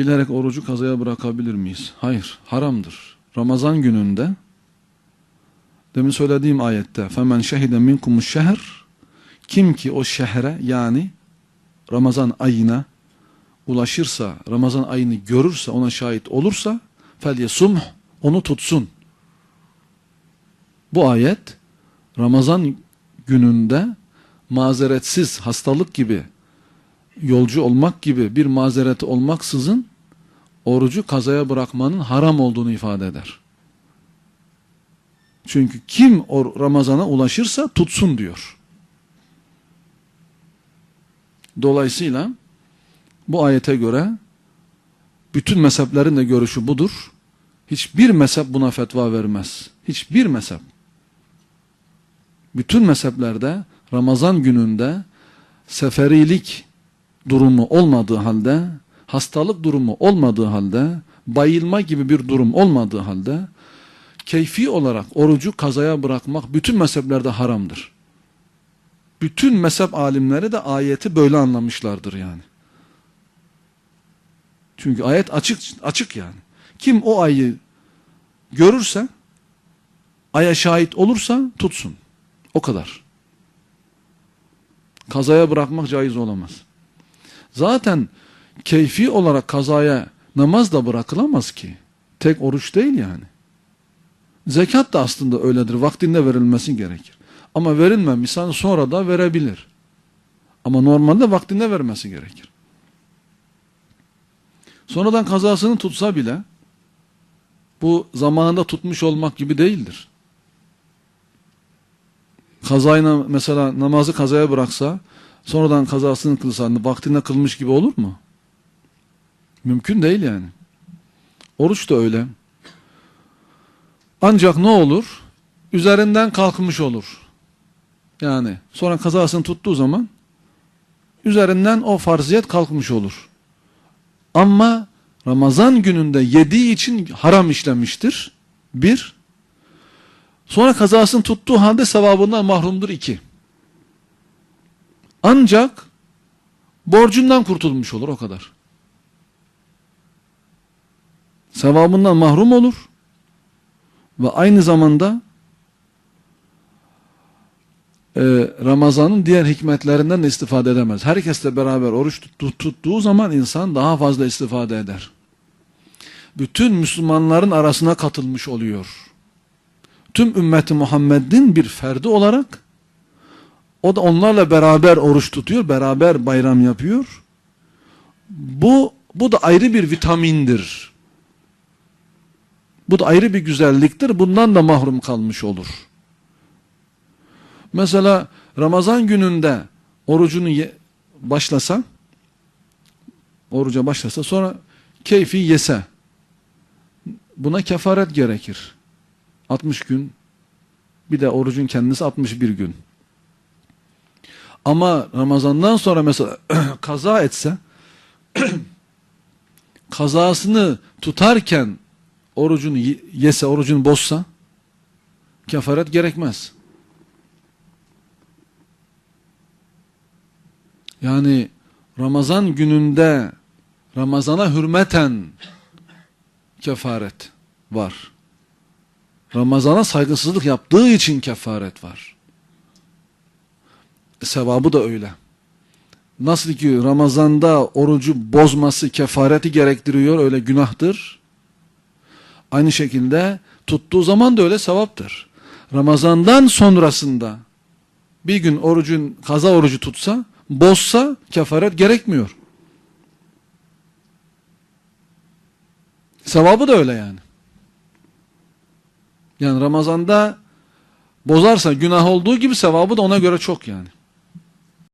bilerek orucu kazaya bırakabilir miyiz? Hayır, haramdır. Ramazan gününde demin söylediğim ayette فَمَنْ شَهِدَ مِنْكُمُ الشَّهْرِ Kim ki o şehre yani Ramazan ayına ulaşırsa, Ramazan ayını görürse, ona şahit olursa فَلْيَسُمْهُ Onu tutsun. Bu ayet Ramazan gününde mazeretsiz hastalık gibi yolcu olmak gibi bir mazereti olmaksızın orucu kazaya bırakmanın haram olduğunu ifade eder. Çünkü kim o Ramazan'a ulaşırsa tutsun diyor. Dolayısıyla bu ayete göre bütün mezheplerin de görüşü budur. Hiçbir mezhep buna fetva vermez. Hiçbir mezhep. Bütün mezheplerde Ramazan gününde seferilik durumu olmadığı halde, hastalık durumu olmadığı halde, bayılma gibi bir durum olmadığı halde, keyfi olarak orucu kazaya bırakmak bütün mezheplerde haramdır. Bütün mezhep alimleri de ayeti böyle anlamışlardır yani. Çünkü ayet açık açık yani. Kim o ayı görürse, aya şahit olursa tutsun. O kadar. Kazaya bırakmak caiz olamaz. Zaten keyfi olarak kazaya namaz da bırakılamaz ki. Tek oruç değil yani. Zekat da aslında öyledir. Vaktinde verilmesi gerekir. Ama verilmemişse sonra da verebilir. Ama normalde vaktinde vermesi gerekir. Sonradan kazasını tutsa bile bu zamanında tutmuş olmak gibi değildir. Kazayla mesela namazı kazaya bıraksa sonradan kazasını kılsa vaktinde kılmış gibi olur mu? Mümkün değil yani. Oruç da öyle. Ancak ne olur? Üzerinden kalkmış olur. Yani sonra kazasını tuttuğu zaman üzerinden o farziyet kalkmış olur. Ama Ramazan gününde yediği için haram işlemiştir. Bir. Sonra kazasını tuttuğu halde sevabından mahrumdur. iki. Ancak borcundan kurtulmuş olur o kadar. Sevabından mahrum olur ve aynı zamanda e, Ramazan'ın diğer hikmetlerinden de istifade edemez. Herkesle beraber oruç tut, tuttuğu zaman insan daha fazla istifade eder. Bütün Müslümanların arasına katılmış oluyor. Tüm ümmeti Muhammed'in bir ferdi olarak o da onlarla beraber oruç tutuyor, beraber bayram yapıyor. Bu bu da ayrı bir vitamindir. Bu da ayrı bir güzelliktir. Bundan da mahrum kalmış olur. Mesela Ramazan gününde orucunu başlasa, oruca başlasa sonra keyfi yese, buna kefaret gerekir. 60 gün, bir de orucun kendisi 61 gün. Ama Ramazan'dan sonra mesela kaza etse, kazasını tutarken orucunu yese, orucunu bozsa, kefaret gerekmez. Yani Ramazan gününde Ramazana hürmeten kefaret var. Ramazana saygısızlık yaptığı için kefaret var. E, sevabı da öyle. Nasıl ki Ramazan'da orucu bozması kefareti gerektiriyor, öyle günahtır. Aynı şekilde tuttuğu zaman da öyle sevaptır. Ramazan'dan sonrasında bir gün orucun kaza orucu tutsa, bozsa kefaret gerekmiyor. Sevabı da öyle yani. Yani Ramazan'da bozarsa günah olduğu gibi sevabı da ona göre çok yani.